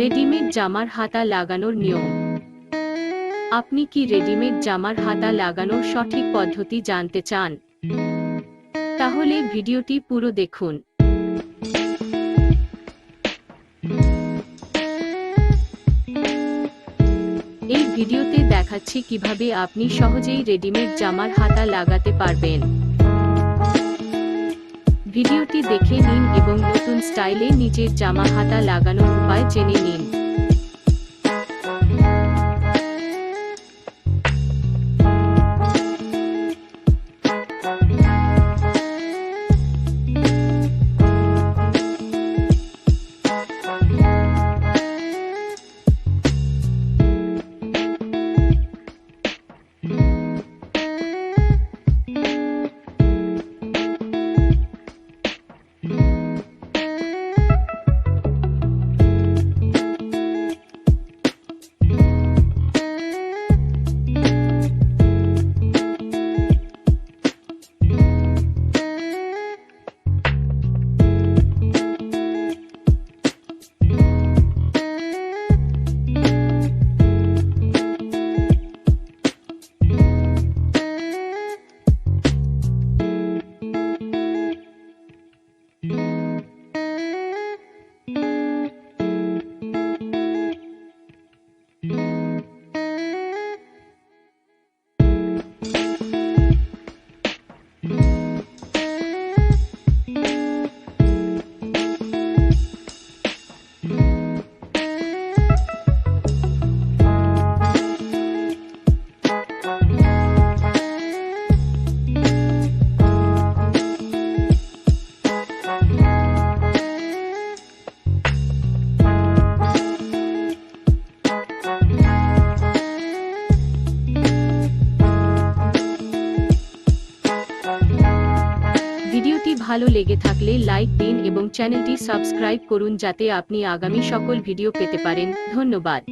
Readymade জামার হাতা লাগানোর নিয়ম। আপনি কি রেডিমেড জামার হাতা লাগানোর সঠিক পদ্ধতি জানতে চান? তাহলে ভিডিওটি পুরো দেখুন। এই ভিডিওতে দেখাচ্ছি কীভাবে আপনি সহজেই রেডিমেড জামার হাতা লাগাতে পারবেন। ভিডিওটি দেখে নিন এবং নতুন স্টাইলে নিজের জামা হাতা লাগানোর উপায় জেনে নিন। ভিডিওটি ভালো লেগে থাকলে লাইক দিন এবং চ্যানেলটি সাবস্ক্রাইব করুন যাতে আপনি আগামী সকল ভিডিও পেতে পারেন। ধন্যবাদ।